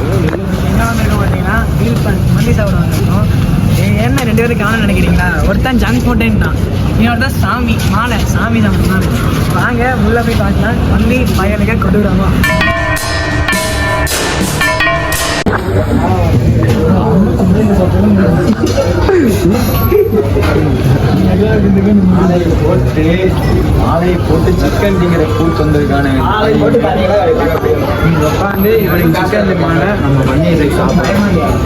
என்ன பார்த்தீங்கன்னா மீல் பன் மல்லி சாப்பிட வந்திருக்கோம் என்ன ரெண்டு பேரும் காணும் நினைக்கிறீங்களா? ஒருத்தன் ஜங்க் ஃபுட்டுன்னு தான். இன்னொருத்தன் சாமி மாலை. சாமி தான் வாங்க உள்ளே போய் பார்க்கலாம். மல்லி பயலுக கொடூரமா. மாலை போட்டு மாலை போட்டு சிக்கன் டிங்கரை கூட்டு வந்திருக்கானு இங்க உட்காந்து இவனுக்கு சிக்கன் திம்மான நம்ம பன்னீர் ரைஸ் சாப்பிடுறோம்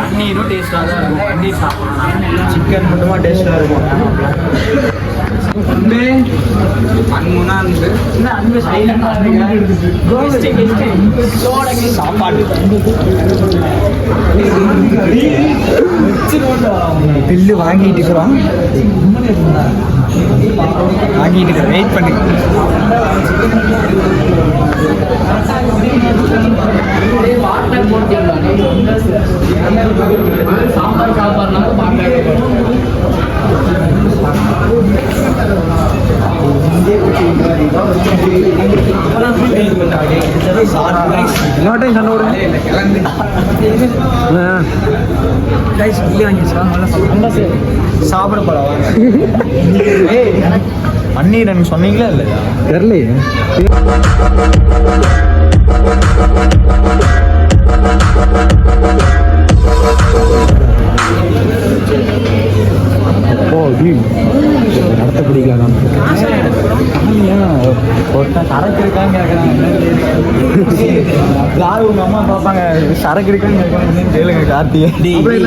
பன்னீரும் டேஸ்டாக தான் இருக்கும் பன்னீர் சாப்பிடலாம் சிக்கன் மட்டுமா டேஸ்டாக இருக்கும்? அன்பு. அன்புனா அன்பு அன்பு? சாப்பாடு. பில்லு வாங்கிட்டு இருக்கிறோம். வாங்கிட்டு இருக்கிறோம். வெயிட் பண்ணு. சாம்பார் சாப்பாடுனாலும் இன்னொட்டையும் சொன்ன சாப்பிடுங்க சாப்பிட ஏய் பன்னீர் எனக்கு சொன்னீங்களா இல்லையா தெரியலையே. ஓ நடத்த பிடிக்காதான் ஒருத்தன் சரக்கு இருக்கான்னு கேட்குறான் யாரு? உங்க அம்மா பார்ப்பாங்க சரக்கு இருக்கான்னு கேட்கறாங்க கேளுங்க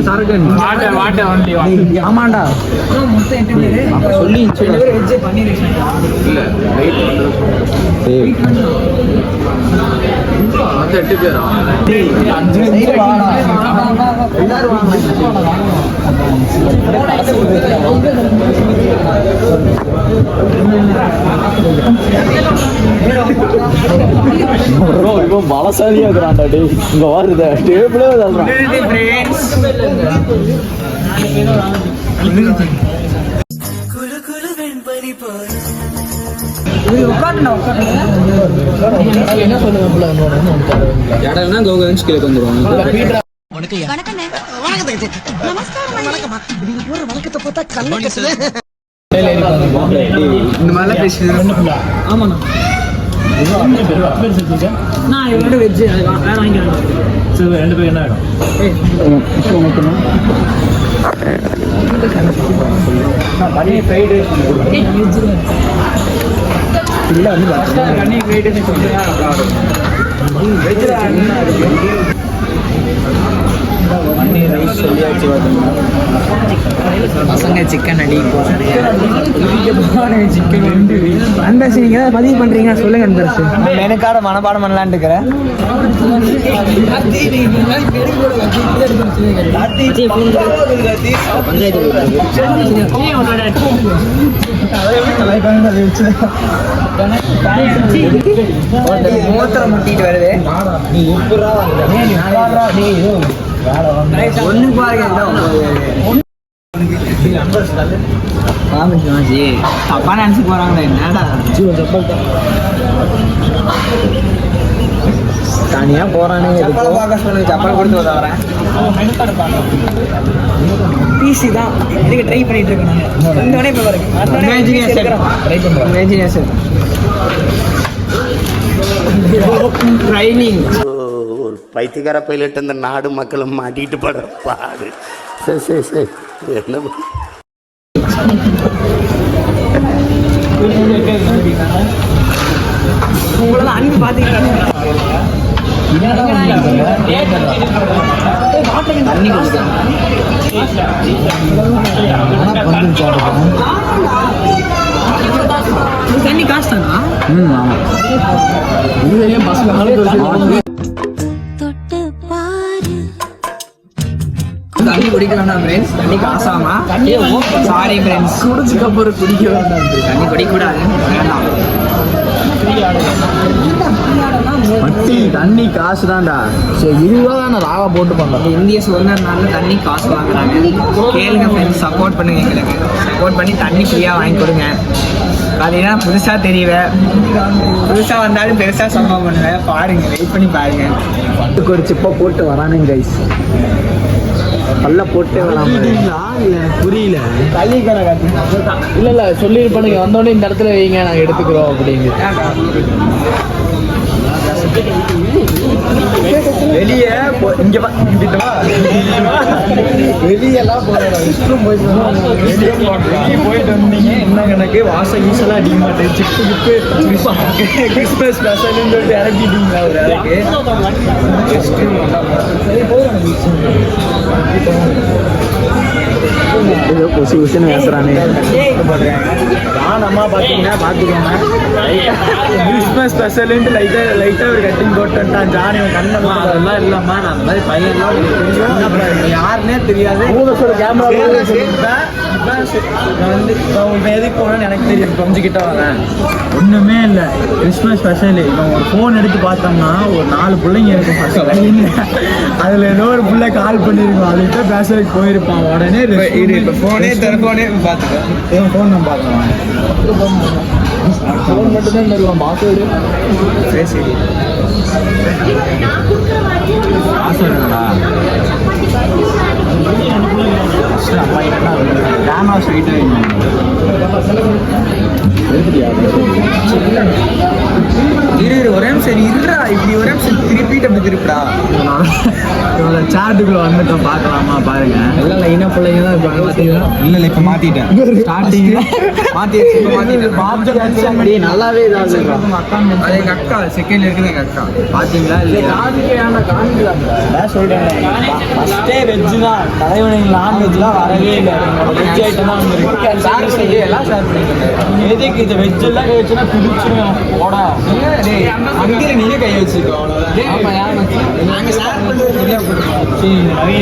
சரக்கு? ஆமாண்டா. சொல்லி எட்டு பேரா? அஞ்சு இவன் பலசாலியா இருக்கிறான்டா டேய். இங்க வருத டேபிளே தள்ளுறான் கீழே வந்துருவாங்க வணக்கண்ணே நமஸ்காரம் வணக்கம்மா. நீங்க போற வணக்கத்தை பார்த்தா கண்ணு கட்டுது இந்த மாதிரிலாம் பேசுறது ஆமாண்ணா. நான் இவரோட வெஜ் வேற வாங்கிக்கிறேன். சரி ரெண்டு பேரும் என்ன வேணும்? ரைஸ் பசங்க சிக்கன் அடி சிக்கன் அன்பரசு நீங்க ஏதாவது பதிவு பண்றீங்க சொல்லுங்க அன்பரசு மெனுக்காட மனப்பாடம் பண்ணலான்னு இருக்கிறேன் மூத்திரம் முட்டிட்டு வருது ஒண்ணு பாருங்க நினைச்சு என்னடா தனியா போறானே சப்பலை பார்க்க சப்பல் கொடுத்து வரேன் பிசி தான். இதுக்கு ட்ரை பண்ணிட்டு இருக்கேன் நான். வந்தோடனே இப்போ பாருங்க. ட்ரை பண்ணுறேன் ட்ரைனிங் ஒரு பைத்தியக்கார பைலட் அந்த நாடு மக்களும் மாட்டிட்டு படுற பாடு. சரி சரி சரி. என்ன? உங்களெல்லாம் அன்பு பார்த்தீங்கன்னா தண்ணி தண்ணி காசு தானா பாரு. தண்ணி குடிக்க வேண்டாம் ஃப்ரெண்ட்ஸ் தண்ணி காசாமா? சாரி ஃப்ரெண்ட்ஸ் குடிச்சுக்கு அப்புறம் குடிக்க வேண்டாம் தண்ணி குடிக்க கூடாது வேண்டாம். மட்டி தண்ணி காசு தான்டா சரி இருபது தான் நான் ராவா போட்டு பண்ணேன் இந்திய சுதந்திர நாளில் தண்ணி காசு வாங்குறாங்க. கேளுங்க ஃப்ரெண்ட்ஸ் சப்போர்ட் பண்ணுங்க எங்களுக்கு. சப்போர்ட் பண்ணி தண்ணி ஃப்ரீயாக வாங்கி கொடுங்க. பார்த்தீங்கன்னா புதுசாக தெரியல. புதுசாக வந்தாலும் பெருசாக சம்பவம் பண்ணுவேன் பாருங்க வெயிட் பண்ணி பாருங்க. பட்டுக்கு ஒரு சிப்பை போட்டு வரானுங்க கைஸ் பல்ல போட்டே வராம புரியல. தள்ளி கணக்கு இல்ல இல்ல சொல்லிருப்பானுங்க வந்தோடனே இந்த இடத்துல வைங்க நாங்க எடுத்துக்கிறோம் அப்படின்னு வெளியே இங்க. வெளியெல்லாம் போறேன் வெளியே போயிட்டு வந்தீங்க என்ன கணக்கு? வாசம் ஈசலா அடிக்க மாட்டேன். சிப்பு கிப்பு கிறிஸ்மஸ் ஸ்பெஷல்னு சொல்லிட்டு இறக்கிட்டீங்களா ஒரு ஏதோ கொசு கொசுன்னு பேசுறானே. நான் அம்மா பார்த்தீங்கன்னா பார்த்துக்கோங்க கிறிஸ்மஸ் ஸ்பெஷலுன்ட்டு லைட்டாக லைட்டாக ஒரு கட்டிங் போட்டு வந்துட்டான். ஜானி அவன் அதெல்லாம் இல்லைம்மா நான் அந்த மாதிரி பையன்லாம் யாருன்னே தெரியாது. கேமரா வந்து இப்போ எதுக்கு போகணும்னு எனக்கு தெரியும். கொஞ்சிக்கிட்ட வரேன். ஒன்றுமே இல்லை. கிறிஸ்மஸ் ஸ்பெஷல் இவன் ஒரு ஃபோன் எடுத்து பார்த்தோம்னா ஒரு நாலு பிள்ளைங்க இருக்கும் அதில் ஏதோ ஒரு பிள்ளை கால் பண்ணியிருக்கோம் அதுக்கிட்ட பேசுறதுக்கு போயிருப்பான். உடனே ஃபோனே டெலிஃபோனே பார்த்துக்கோ. என் ஃபோன் நான் பார்க்கலாம் ஃபோன் மட்டும் தான் தருவான் பாஸ்வேர்டுங்களா அம்மா என்ன கேமரா ஸ்ட்ரைட்டாக இரு இரு ஒரே நிமிஷம் இரு, இருடா இப்படி ஒரே நிமிஷம் திருப்பிட்டு அப்படி திருப்பிடா. இவங்க சாட்டுக்குள்ள வந்துட்டோம் பார்க்கலாமா பாருங்க. எல்லாம் லைனா பிள்ளைங்க தான் இருப்பாங்க இல்ல இல்ல இப்ப மாத்திட்டேன். ஸ்டார்டிங் மாத்தி இப்ப மாத்திட்டேன். நல்லாவே இதாக அது எங்க அக்கா செகண்ட் இருக்குது எங்க அக்கா. பாத்தீங்களா இல்லையா? அதான் சொல்றேன். ஃபர்ஸ்டே வெஜ் தான். தலைவனுக்கு நான்வெஜ்லாம் வரவே இல்லை. வெஜ் ஐட்டம் தான் வந்துருக்கு. ஷேர் எல்லாம் ஷேர் பண்ணிக்கிறேன் எதுக்கு இந்த வெஜ் எல்லாம் வச்சுன்னா பிடிச்சிருவேன் போடா. நீங்க கை அவ்வளவுதான்.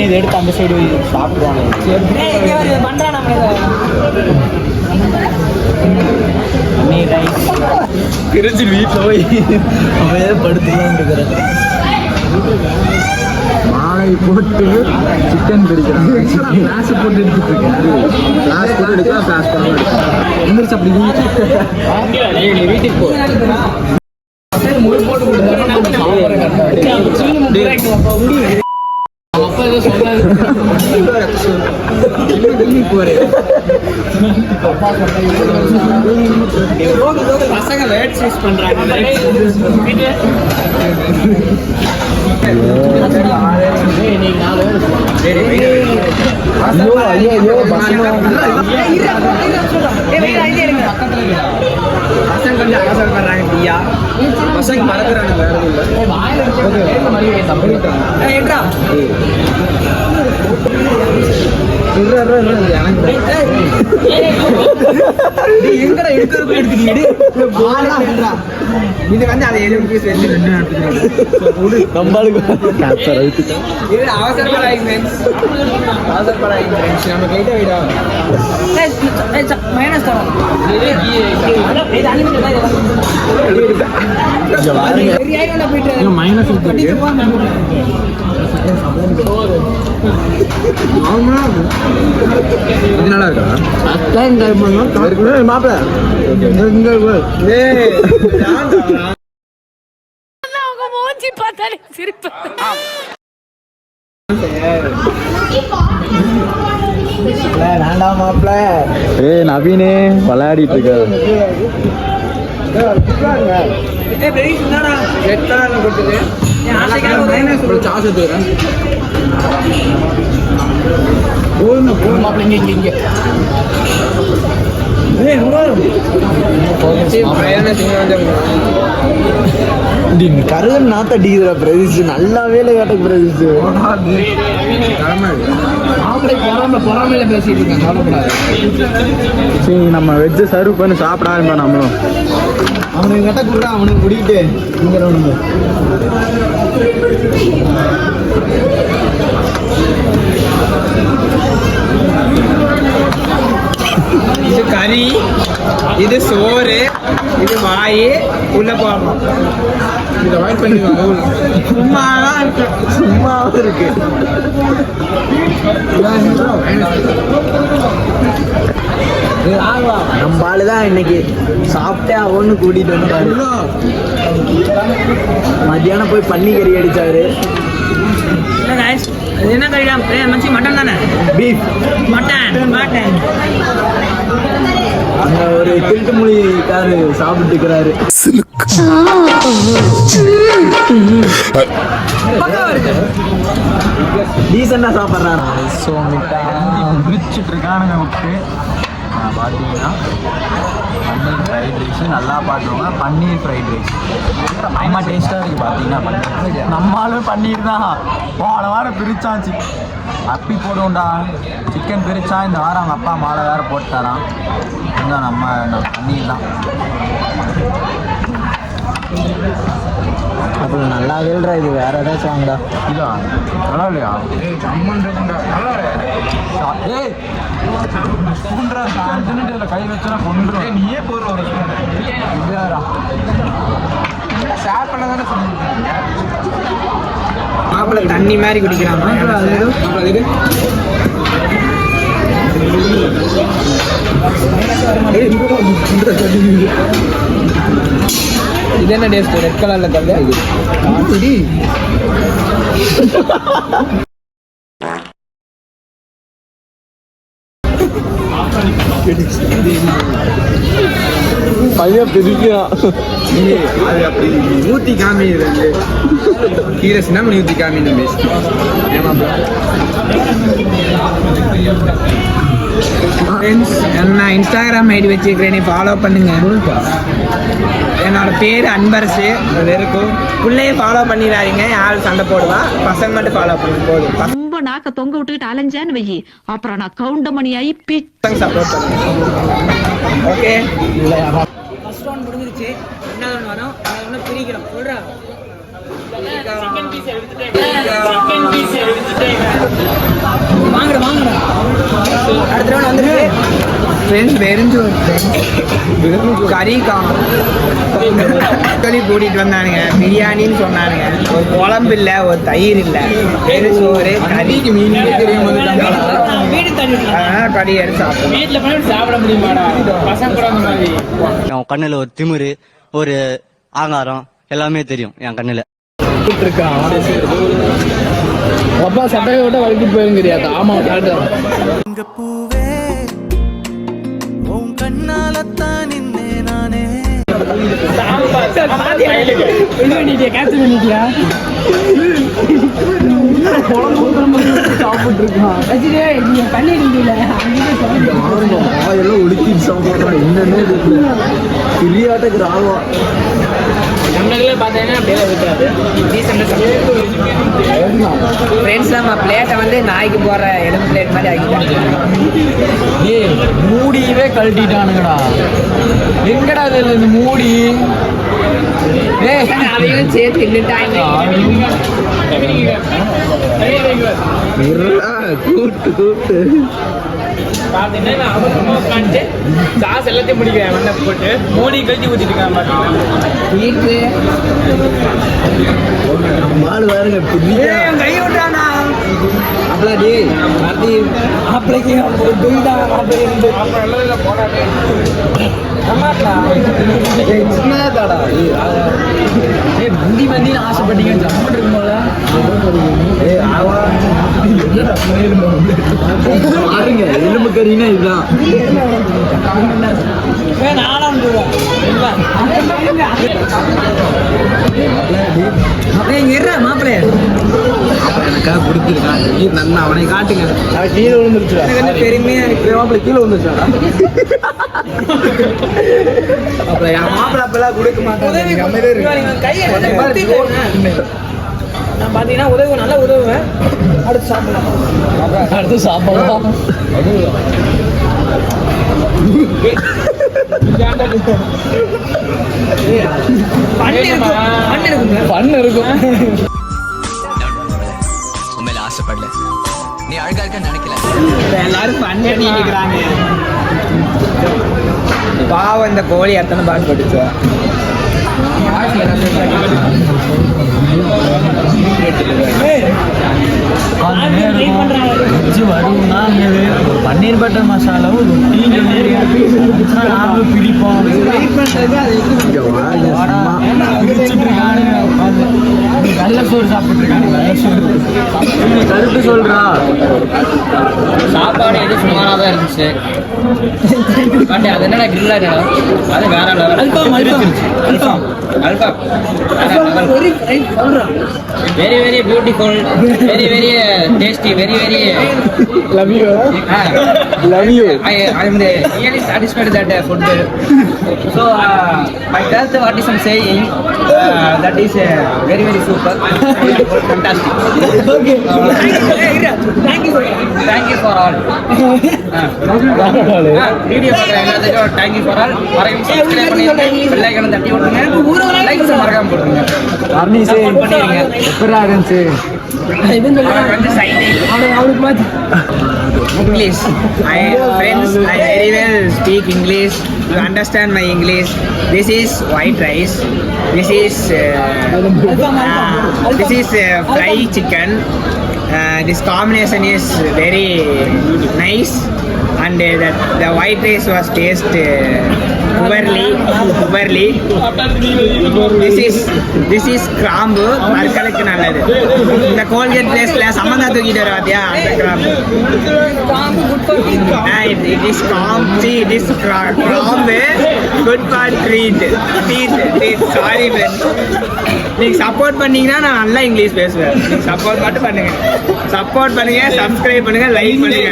இதை எடுத்து அந்த சைடு சாப்பிடுவாங்க பிரிஞ்சு வீட்டில் போய் அப்படியே படுத்துக்கலாம் இருக்கிறேன். மாலை போட்டு சிக்கன் கிளாஸ் போட்டு எடுத்துட்டு இருக்கேன். கிளாஸ் போட்டு எடுக்கலாம் கிளாஸ் பண்ண எடுக்கலாம் எந்திரிச்சு அப்படி நீ வீட்டுக்கு போ. அப்பா ஏதோ சொன்னாரு பசங்க வேர்ட்ஸ் யூஸ் பண்றாங்க ஐயோ ஐயோ ஐயோ பசங்க பசங்க பசங்க வேற ஏய், ஏன்டா? இது வந்து அதை எழுபது பீஸ் வச்சு ரெண்டு எடுத்துக்கிறேன் நம்மளுக்கு கேப்சர் அழுத்துட்டேன் இது அவசரப்படாதீங்க friends. அவசரப்படாதீங்க friends. நம்ம கைட்ட விடா இங்க பாருங்க மைனஸ் இது நல்லா இருக்கா பார்த்தாலே சிரிப்பு ஏய் நவீனே விளையாடிட்டு என்னடா ரெட் கலர்ல ஆசைக்காக ஒரு சாஸ் எடுத்துக்கிறேன். போதும் போதும் மாப்பிள்ள இங்க இங்க. கருகன் நாத்த அடிக்குதுடா பிரதீஷ். நல்லா வேலை காட்ட கவலைப்படாது. சரி நம்ம வெஜ்ஜை சர்வ் பண்ணி சாப்பிட ஆரம்பிப்போம் நம்மளும். அவனுக்கு கட்ட கொடுறா அவனுக்கு குடிக்கிட்டு இங்கே ஒன்று இது கறி இது சோறு இது வாய் உள்ள போடணும் இதை வாய்ட் பண்ணிடுவாங்க சும்மா இருக்கு. சும்மாவும் இருக்கு. நம்ம ஆளு தான் இன்னைக்கு சாப்பிட்டே அவன்னு கூட்டிட்டு வந்தாரு மத்தியானம் போய் பன்னி கறி அடிச்சாரு. என்ன கறிடா? ஏ மச்சி மட்டன் தானே? பீஃப் மட்டன் மட்டன் அங்க ஒரு திருட்டு மொழிக்காரு சாப்பிட்டு இருக்கிறாரு டீசெண்டாக சாப்பிட்றாரு? ஸோ மிட்டா பிரிச்சுட்டு இருக்கானுங்க விட்டு. பார்த்தீங்கன்னா பன்னீர் ஃப்ரைட் ரைஸ் நல்லா பார்த்துக்கோங்க. பன்னீர் ஃப்ரைட் ரைஸ் பயமா டேஸ்ட்டாக இருக்குது பார்த்தீங்கன்னா பன்னீர். நம்மளும் பன்னீர் தான். போன வாரம் பிரிச்சாச்சு. அப்பி போடுவோம்டா. சிக்கன் பிரிச்சா இந்த வாரம் அவங்க அப்பா மாலை வேறு போட்டுட்டாரான் தரான் நம்ம நம்ம பன்னீர் தான். அப்புறம் நல்லா வேல்றா இது வேற ஏதாச்சும் வாங்கடா. இதா? நல்லா இல்லையா? கை வச்சா கொண்டுறா நீயே போடுற ஒரு ஷேர் பண்ண தானே மாப்பிள்ளை தண்ணி மாதிரி குடிக்கிறாங்க இது என்ன டேஸ்ட் ரெட் கலர்ல கல்லு பையன் பிரிக்கிறான் அது அப்படி ஊத்தி காமிக்கிறது கீரை சின்னமணி ஊத்தி காமின்னு பேசி ஃப்ரெண்ட்ஸ் நான் இன்ஸ்டாகிராம் ஐடி வச்சுருக்கிறேன் ஃபாலோ பண்ணுங்க. என்னோட பேர் அன்பரசு. அது இருக்கும். பிள்ளைய ஃபாலோ பண்ணிடாதீங்க. யாரும் சண்டை போடுவா. பசங்க மட்டும் ஃபாலோ பண்ணுங்க. போதும் ரொம்ப நாக்க தொங்க விட்டுக்கிட்டு அலைஞ்சான்னு வை அப்புறம் நான் கவுண்டமணி ஆகி பி பசங்க சப்போர்ட் பண்ணுங்க. ஓகே ஃபர்ஸ்ட் ரவுண்ட் முடிஞ்சிருச்சு. ரெண்டாவது ரவுண்ட் வரும். அதை ஒன்று பிரிக்கிறோம் சொல்கிறா வாங்கடா வாங்கடா. அடுத்த ரவுண்ட் வந்துருக்கு ஃப்ரெண்ட்ஸ் வெறிஞ்சோறு கறி காணும் களி கூட்டிட்டு வந்தானுங்க. பிரியாணின்னு சொன்னானுங்க. ஒரு குழம்பு இல்லை ஒரு தயிர் இல்லை. வெறும் சோறு கறிக்கு மீன் அதனால கறி எடுத்து சாப்பிட என் கண்ணில் ஒரு திமிரு ஒரு ஆங்காரம் எல்லாமே தெரியும் என் கண்ணில். இருக்கான் அப்பா சட்டையை விட வலிக்கிட்டு போயிருங்கிறியா? ஆமா கரெக்ட் சாப்பிட்றான் என்னன்னே தெரியல பிரியாட்டுக்கு ராவா நம்மளே பார்த்தீங்கன்னா அப்படியே ஃப்ரெண்ட்ஸ் நம்ம பிளேட்டை வந்து நாய்க்கு போடுற எலும்பு பிளேட் மாதிரி ஆக்கிட்டாங்க ஏய் மூடியவே கழட்டிட்டானுங்கடா. எங்கடா இதுல இந்த மூடி? ஏய் அதையும் சேர்த்து இல்லட்டாங்க கூப்பிட்டு கூப்பிட்டு. பார்த்தீங்கன்னா அவசரமா உட்காந்துட்டு சாஸ் எல்லாத்தையும் முடிக்கிறேன் மண்ணை போட்டு மூடி கழட்டி ஊற்றிட்டு இருக்கான் பார்த்தீங்கன்னா மாடு பாருங்க கை விட்டானா? அப்படா டேய் கார்த்தி மாப்பிளைக்கு துண்டா மாப்பிள்ளை இருந்து ஏய், சின்னதாடா ஏய் மந்தி மந்தின்னு ஆசைப்பட்டீங்க ஜம்மன் இருக்கும் போல. பாருங்க எலும்பு கறினா இதுதான் நானும் அப்படியே இங்க இருற மாப்பிள்ளை எனக்காக கொடுத்துருக்கான் நீர் நன்னா அவனை காட்டுங்க கீழே விழுந்துருச்சுடா வந்து பெருமையா இருக்கு மாப்பிள்ளை கீழே வந்துச்சாடா மாப்பிள்ளை என் மாப்பிள்ளை அப்பெல்லாம் கொடுக்க மாட்டேன். நான் உதவு நல்லா உதவுவேன் அடுத்து சாப்பிடலாம். அடுத்து சாப்பிடலாம். பண்ணு இருக்கும் உண்மையில ஆசைப்படல. நீ அழகா இருக்கன்னு நினைக்கல. எல்லாரும் பண்ணி பண்ணிக்கிறாங்க பாவம் இந்த கோழி எத்தனை பாட்டு படிச்சோம் ஒரு பன்னீர் பட்டர் மசாலாவும் நாங்களும் பிடிப்போம். வெள்ளை சோறு சாப்பிட்டு இருக்காங்க வெள்ளை சோறு. கருத்து சொல்றா. சாப்பாடு எது சுமாராக தான் இருந்துச்சு. அது என்னடா கிரில்லா அது வேற அல்பம் அல்பம் Alpha very very beautiful very very tasty very very love you love you satisfied that uh, food. So uh, my health, what is I'm saying, uh, that is uh, very very super, fantastic. Okay thank you Thank you for all. Video பார்க்குற எல்லாத்துக்கும் thank you for all மறக்காம subscribe பண்ணிருங்க bell ஐக்கனை தட்டி விட்டுருங்க likes மறக்காம போட்டுருங்க இருந்துச்சு வந்து English. I friends, I very well speak English. You understand my English. This is white rice. This is uh, uh, this is uh, fried chicken. Uh, this combination is very nice, and uh, white the white rice was taste uh, is this This is this is கிராம்பு மக்களுக்கு நல்லது. இந்த Colgate பிளேஸ்ல சம்மந்தா தூக்கிட்டு வர பாத்தியா அந்த கிராம்பு it is is calm. It is is cra- calm. Treat for sorry Treat. நீங்க சப்போர்ட் பண்ணீங்கன்னா நான் நல்லா இங்கிலீஷ் பேசுவேன். சப்போர்ட் மட்டும் பண்ணுங்க. சப்போர்ட் பண்ணுங்க சப்ஸ்கிரைப் பண்ணுங்க லைக் பண்ணுங்க.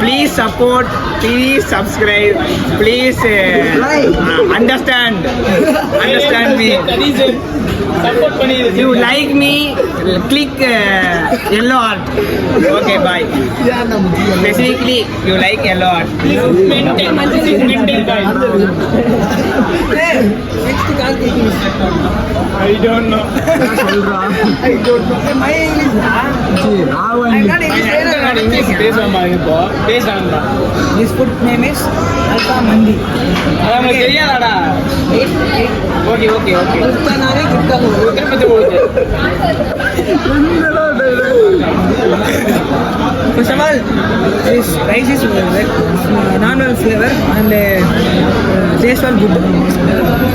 Please support, please subscribe, please uh, uh, understand, understand me. Understand me you like me click yellow art okay bye Specifically, you like a lot. This food name is Alpha Mandi. தெரியாதாடா okay okay okay குப்தானாவே குப்தா திருப்பதி போகுது First of all, this rice is uh, normal flavor and uh, taste was good.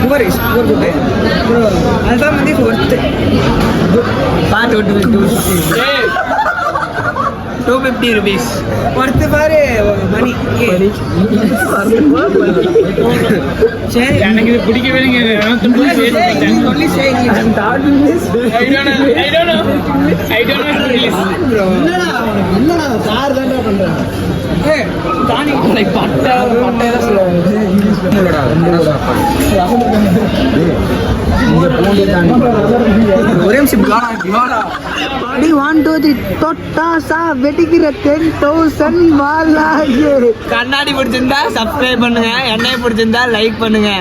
Poor is poor good. Uh, Alpha Mandi is worth it. பாட்டு விட்டு விட்டு two fifty rupees for uh, money. சரி எனக்கு இது பிடிக்கவே English. Hey, Tani, like பட்டை பட்டை தான் சொல்லுவாங்க ஒரே நிமிஷம் அடி ஒன் டூ த்ரீ தொட்டாசா வெடிக்கிற டென் தௌசண்ட் வாலாயே கண்ணாடி பிடிச்சிருந்தா சப்ஸ்கிரைப் பண்ணுங்க எண்ணெய் பிடிச்சிருந்தா லைக் பண்ணுங்க.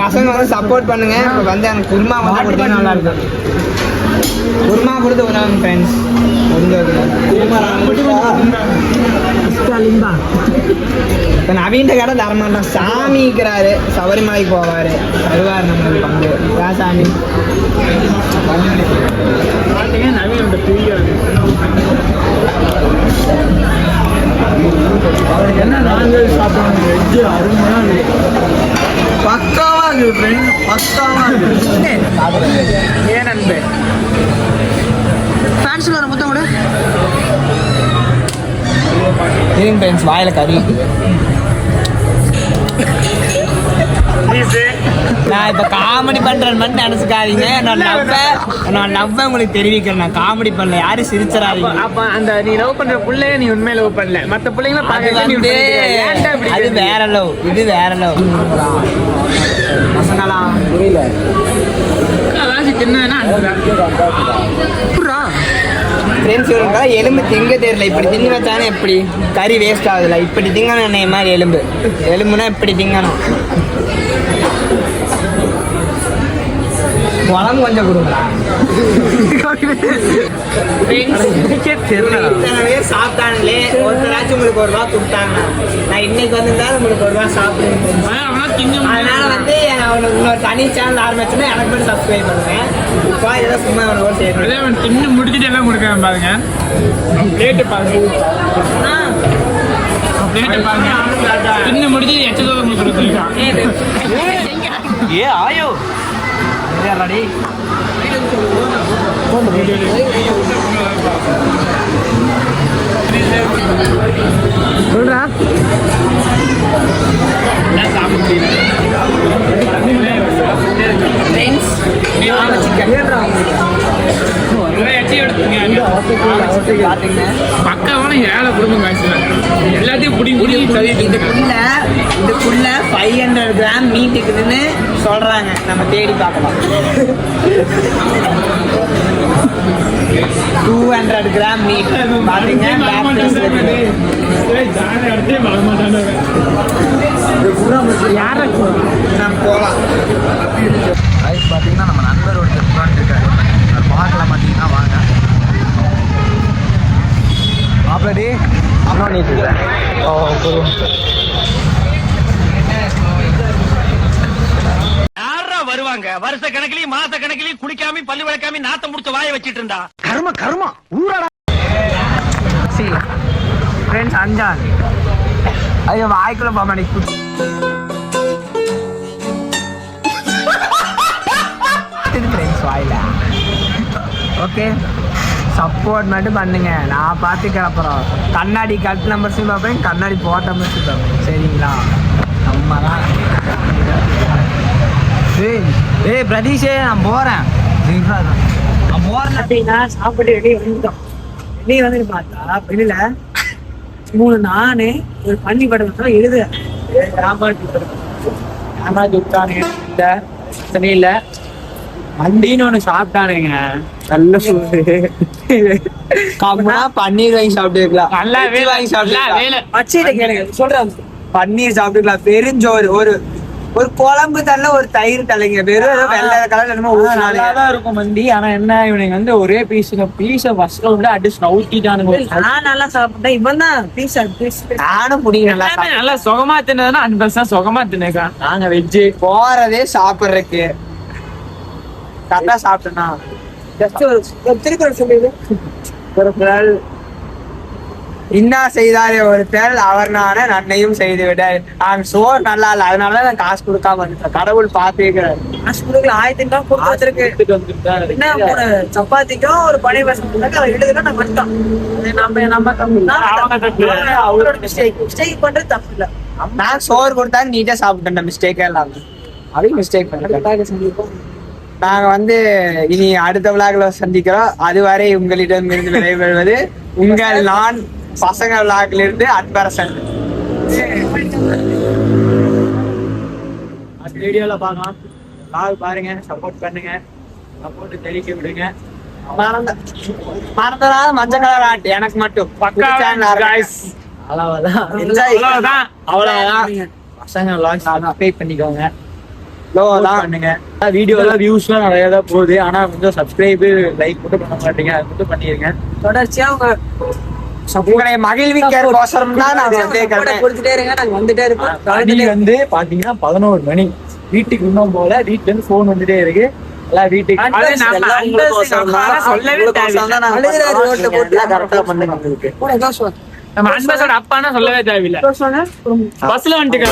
பசங்க வந்து சப்போர்ட் பண்ணுங்க. வந்து எனக்கு குருமா வந்து நல்லா இருக்கும் கொடுத்து உதவும் ஃப்ரெண்ட்ஸ் இப்போ நவீன கடை தரமாட்டான். சாமி இருக்கிறாரு சபரிமலைக்கு போவாரு. வருவார் நம்மளுக்கு பங்கு. யா சாமி? அவருக்கு என்ன நான்வெஜ் சாப்பிடுவாங்க வெஜ்ஜு அருமையாக இருக்கு பக்காவா இருக்கு ஃப்ரெண்ட் பக்காவா இருக்கு. ஏன் நண்பே. ஃபேன்ஸில் வர மொத்தம் கூட? இருங்க ஃப்ரெண்ட்ஸ் வாயில கறி. நான் இப்ப காமெடி பண்றேன் மட்டும் நினைச்சுக்காதீங்க. நான் லவ்வ நான் லவ்வ உங்களுக்கு தெரிவிக்கிறேன். நான் காமெடி பண்ணல. யாரும் சிரிச்சிடாதீங்க. அப்ப அந்த நீ லவ் பண்ற புள்ளைய நீ உண்மையை லவ் பண்ணல. மத்த பிள்ளைங்கள அது வந்து அது வேற லவ் இது வேற லவ் பசங்களா? புரியல ஃப்ரெண்ட்ஸ் இவருக்கா எலும்பு திங்க தெரியல. இப்படி திங்க வச்சானே எப்படி கறி வேஸ்ட் ஆகுதுல. இப்படி திங்கணும் என்ன மாதிரி எலும்பு? எலும்புனா இப்படி திங்கணும். குழம்பு கொஞ்சம் கொடுங்களா சாப்பிட்டானுங்களே ஒருத்தராச்சும் உங்களுக்கு ஒரு ரூபா கொடுத்தாங்க நான் இன்னைக்கு வந்திருந்தாலும் உங்களுக்கு ஒரு ரூபா சாப்பிடுங்க அதனால வந்து இன்னொரு தனி சேனல் ஆரம்பிச்சேன்னா எனக்கு மட்டும் சப்ஸ்கிரைப் பண்ணுவேன் இப்போ இதெல்லாம் சும்மா அவனோட சேர்த்து இன்னும் முடிச்சுட்டு எல்லாம் கொடுக்குறேன் பாருங்க. பிளேட்டு பாருங்க. பிளேட்டு பாருங்க. இன்னும் முடிச்சு எச்சதோ உங்களுக்கு கொடுத்துருக்கான் ஏ ஆயோ. ரெடி சொல்றா ஃப்ரெண்ட்ஸ் சிக்கன் பார்த்தீங்கன்னா பக்காவான ஏழை குடும்பம் காய்ச்சல எல்லாத்தையும் புடி புடி தள்ளிட்டு இதுக்குள்ள இதுக்குள்ள ஃபைவ் ஹண்ட்ரட் கிராம் மீட் இருக்குதுன்னு சொல்றாங்க. நம்ம தேடி பார்க்கலாம். டூ ஹண்ட்ரட் கிராம் மீட் பாத்தீங்க? இருக்குது. நம்ம போகலாம் பார்த்தீங்கன்னா நம்ம நண்பர் ஒருத்தர் உட்காந்துருக்காரு அது பார்க்கலாம் பார்த்தீங்கன்னா வாங்க. மாப்பிள்ளடி அப்புறம் நீ ஓ வருவாங்க? வருஷ கணக்கிலையும் மாச கணக்கிலையும் குளிக்காம பல்லு விளக்காம நாத்தம் முடிச்ச வாய வச்சிட்டு இருந்தா? ஃப்ரெண்ட்ஸ் அஞ்சான் ஐயோ வாய்க்குள்ள போக ஓகே. சப்போர்ட் மட்டும் பண்ணுங்க. நான் பார்த்து அப்புறம். கண்ணாடி கட் நம்பர்ஸும் பார்ப்பேன் கண்ணாடி போட்ட நம்பர்ஸும் பார்ப்பேன் சரிங்களா? நம்ம தான் ஏய் ஏய் பிரதீஷே நான் போகிறேன் நான் போகிறேன் அப்படின்னா சாப்பிட்டு வெளியே வந்துட்டோம். வெளியே வந்து பார்த்தா வெளியில மூணு நானு ஒரு பள்ளி படத்துல எழுது ராமாஜி ஏமாற்றி விட்டானுங்க இல்லை பிரச்சனை வண்டின்னு ஒன்று சாப்பிட்டானுங்க. நல்ல சூடு கம்முனா பன்னீர் வாங்கி சாப்பிட்டுருக்கலாம் நல்லா வெஜ்ஜி வாங்கி கேளுங்க. சொல்றேன். பன்னீர் சாப்பிட்டுக்கலாம் பெருஞ்சோறு ஒரு ஒரு குழம்பு தள்ள ஒரு தயிர் தலைங்க வெறும் ஏதோ வெள்ளை கலர்ல என்னமோ. நல்லாதான் இருக்கும் வண்டி ஆனா என்ன இவனுங்க வந்து ஒரே பீஸுங்க பீஸ ஃபர்ஸ்ட்ல விட அடிச்சு நவுத்திட்டானுங்க. நான் நல்லா சாப்பிட்டேன். இவன் தான் பீஸ் பீஸ் நானும் புடிங்க நல்லா. நல்லா சுகமா தின்னதுன்னா அந்த பஸ் தான் சுகமா தின்னுக்கான் நாங்க வெஜ்ஜு போறதே சாப்பிடுறதுக்கு. கரெக்டா சாப்பிட்டேனா? ஒரு இன்னா செய்தாரே ஒருத்தர் அவர் நானே நன்மையும் செய்து விட்டார் நான் சோறு நல்லா இல்ல அதனால நான் காசு கொடுக்காம வந்துட்டேன் கடவுள் பாத்துக்கிறார் ஹாஸ்பிட்டலுக்கு ஆயிரத்தி தான் கொடுத்து வச்சிருக்கு என்ன ஒரு சப்பாத்திக்கும் ஒரு பழைய பசங்க எழுதுனா நம்ம மட்டும் நம்ம நம்ம அவரோட மிஸ்டேக் மிஸ்டேக் பண்றது தப்பு இல்ல நான் சோறு கொடுத்தா நீட்டா சாப்பிட்டேன் மிஸ்டேக்கே இல்லாம அதையும் மிஸ்டேக் பண்ணிட்டேன் நாங்க வந்து இனி அடுத்த விழாக்களை சந்திக்கிறோம். அதுவரை உங்களிடம் இருந்து விடைபெறுவது உங்கள் நான் பசங்க விழாக்கில் இருந்து அன்பரசன். அடுத்த வீடியோல பார்க்கலாம். லாக் பாருங்க சப்போர்ட் பண்ணுங்க. சப்போர்ட் தெளிக்க விடுங்க. மறந்த மறந்ததா மஞ்சள் கலர் ஆட் எனக்கு மட்டும். Enjoy. அவ்வளவுதான். அவ்வளவுதான். பசங்க லாக் சப்ஸ்கிரைப் பண்ணிக்கோங்க. லோதான் பண்ணுங்க. வீடியோல வியூஸ்லாம் நிறைய தான் போகுது. ஆனா கொஞ்சம் சப்ஸ்கிரைப் லைக் மட்டும் பண்ண மாட்டீங்க. அது மட்டும் பண்ணிருங்க. தொடர்ச்சியா உங்க உங்களை மகிழ்விக்கிறோசரம் தான் நான் வந்து கொடுத்துட்டே இருங்க. நாங்க வந்துட்டே இருக்கோம். வந்து பாத்தீங்கன்னா பதினோரு மணி. வீட்டுக்கு இன்னும் போல வீட்டுல இருந்து போன் வந்துட்டே இருக்கு. எல்லாம் வீட்டுக்கு நம்ம அன்பரசோட அப்பான்னா சொல்லவே தேவையில்லை. பஸ்ல வந்துட்டு